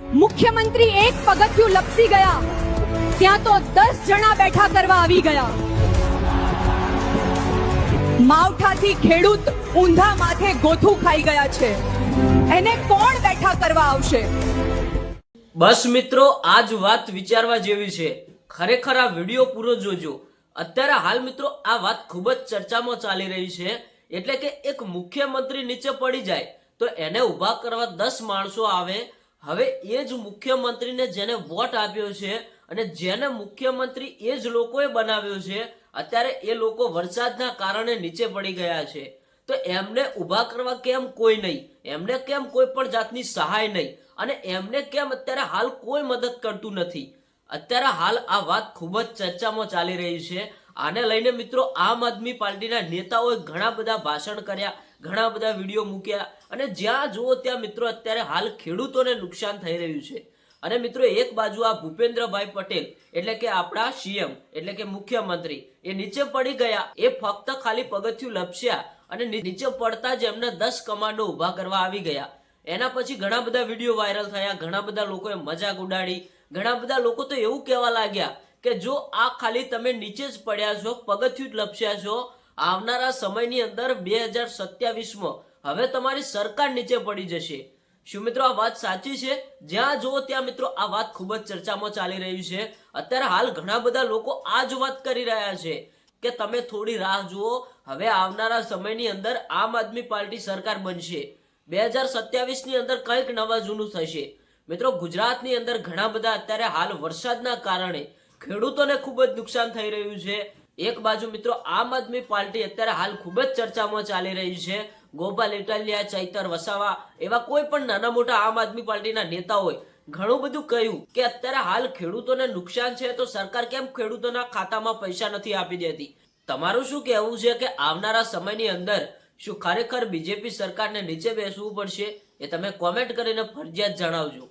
મુખ્યમંત્રી એક પગથિયું લપસી ગયા. ત્યાં તો દસ જણા બેઠા કરવા આવી ગયા. માવઠાથી ખેડૂત ઊંધા માથે ગોથું ખાઈ ગયા છે. એને કોણ બેઠા કરવા આવશે? બસ મિત્રો આ જ વાત વિચારવા જેવી છે. ખરેખર આ વીડિયો પૂરો જોજો. અત્યારે હાલ મિત્રો, આ વાત ખૂબ જ ચર્ચામાં ચાલી રહી છે. એટલે કે એક મુખ્યમંત્રી નીચે પડી જાય, તો એને ઊભા કરવા દસ માણસો આવે હવે એ જ મુખ્યમંત્રીને જેને વોટ આપ્યો છે અને જેને મુખ્યમંત્રી એ જ લોકોએ બનાવ્યો છે, અત્યારે એ લોકો વરસાદના કારણે નીચે પડી ગયા છે. તો એમને ઊભા કરવા કેમ કોઈ નહીં? એમને કેમ કોઈ પણ જાતની સહાય નહીં? અને એમને કેમ અત્યારે હાલ કોઈ મદદ કરતું નથી? અત્યારે હાલ આ વાત ખૂબ જ ચર્ચામાં ચાલી રહી છે આને લઈને મિત્રો આમ આદમી પાર્ટીના નેતાઓએ ઘણા બધા ભાષણ કર્યા, ઘણા બધા વીડિયો મૂક્યા અને જ્યાં જુઓ ત્યાં મિત્રો અત્યારે હાલ ખેડૂતોને નુકસાન થઈ રહ્યું છે. અને મિત્રો એક બાજુ આ ભૂપેન્દ્રભાઈ પટેલ, એટલે કે આપણા સીએમ, એટલે કે મુખ્યમંત્રી, એ નીચે પડી ગયા, એ ફક્ત ખાલી પગથિયું લપસ્યા અને નીચે પડતા જ એમને દસ કમાન્ડો ઊભા કરવા આવી ગયા. એના પછી ઘણા બધા વીડિયો વાયરલ થયા, ઘણા બધા લોકોએ મજાક ઉડાડી, ઘણા બધા લોકો તો એવું કહેવા લાગ્યા કે જો આ ખાલી તમે નીચે જ પડ્યા છો, પગથિયું જ લપસ્યા છો, આવનારા સમયની અંદર બે હજાર સત્યાવીસમાં હવે તમારી સરકાર નીચે પડી જશે. શું મિત્રો આ વાત સાચી છે? જ્યાં જુઓ ત્યાં મિત્રો આ વાત ખૂબ જ ચર્ચામાં ચાલી રહી છે. અત્યારે હાલ ઘણા બધા લોકો આ જ વાત કરી રહ્યા છે કે તમે થોડી રાહ જુઓ, હવે આવનારા સમયની અંદર આમ આદમી પાર્ટી સરકાર બનશે. બે હજાર સત્યાવીસની અંદર કંઈક નવા જૂનું થશે. મિત્રો ગુજરાતની અંદર ઘણા બધા અત્યારે હાલ વરસાદના કારણે ખેડૂતોને ખૂબ જ નુકસાન થઈ રહ્યું છે. એક બાજુ મિત્રો, આમ આદમી પાર્ટી અત્યારે હાલ ખૂબ જ ચર્ચામાં ચાલી રહી છે. ગોપાલ ઇટાલિયા, ચૈતર વસાવા એવા કોઈ પણ નાના મોટા આમ આદમી પાર્ટીના નેતાઓએ ઘણું બધું કહ્યું કે અત્યારે હાલ ખેડૂતોને નુકસાન છે તો સરકાર કેમ ખેડૂતોના ખાતામાં પૈસા નથી આપી દેતી? તમારું શું કહેવું છે કે આવનારા સમયની અંદર શું ખરેખર બીજેપી સરકારને નીચે બેસવું પડશે? એ તમે કોમેન્ટ કરીને ફરજિયાત જણાવજો.